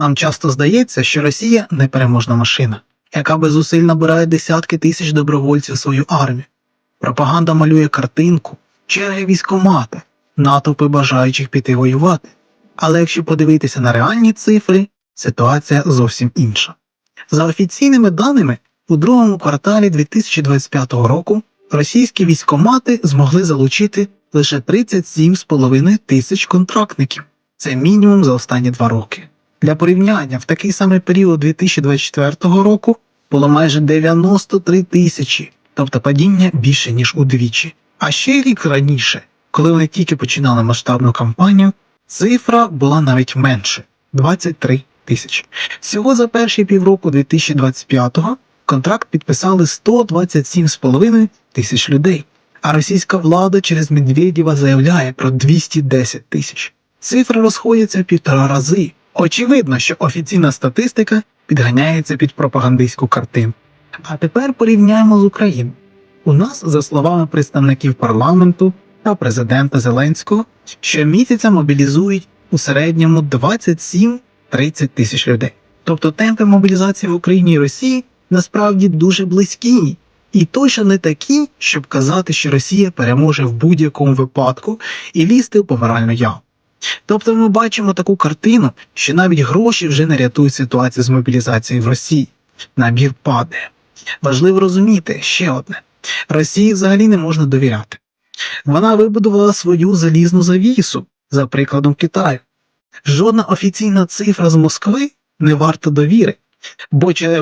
Нам часто здається, що Росія непереможна машина, яка без зусиль набирає десятки тисяч добровольців в свою армію. Пропаганда малює картинку, черги військомати, натовпи бажаючих піти воювати. Але якщо подивитися на реальні цифри, ситуація зовсім інша. За офіційними даними, у другому кварталі 2025 року російські військомати змогли залучити лише 37,5 тисяч контрактників. Це мінімум за останні два роки. Для порівняння, в такий самий період 2024 року було майже 93 тисячі, тобто падіння більше ніж удвічі. А ще рік раніше, коли вони тільки починали масштабну кампанію, цифра була навіть менше 23 тисячі. Всього за перші півроку 2025-го контракт підписали 127,5 тисяч людей, а російська влада через Медведєва заявляє про 210 тисяч. Цифри розходяться в півтора рази. Очевидно, що офіційна статистика підганяється під пропагандистську картину. А тепер порівняємо з Україною. У нас, за словами представників парламенту та президента Зеленського, щомісяця мобілізують у середньому 27-30 тисяч людей. Тобто темпи мобілізації в Україні і Росії насправді дуже близькі, і точно не такі, щоб казати, що Росія переможе в будь-якому випадку і лізти в помиральну яму. Тобто ми бачимо таку картину, що навіть гроші вже не рятують ситуацію з мобілізацією в Росії. Набір падає. Важливо розуміти ще одне: Росії взагалі не можна довіряти. Вона вибудувала свою залізну завісу, за прикладом Китаю. Жодна офіційна цифра з Москви не варта довіри,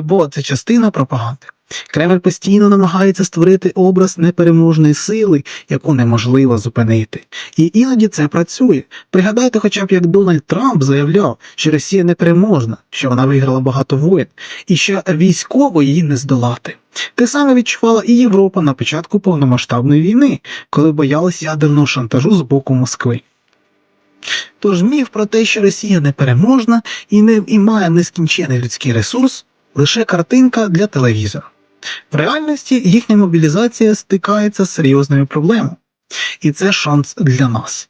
бо, це частина пропаганди. Кремль постійно намагається створити образ непереможної сили, яку неможливо зупинити. І іноді це працює. Пригадайте, хоча б як Дональд Трамп заявляв, що Росія непереможна, що вона виграла багато воєн, і що військово її не здолати. Те саме відчувала і Європа на початку повномасштабної війни, коли боялась ядерного шантажу з боку Москви. Тож міф про те, що Росія непереможна і не і має нескінчений людський ресурс, лише картинка для телевізора. В реальності їхня мобілізація стикається з серйозною проблемою, І це шанс для нас.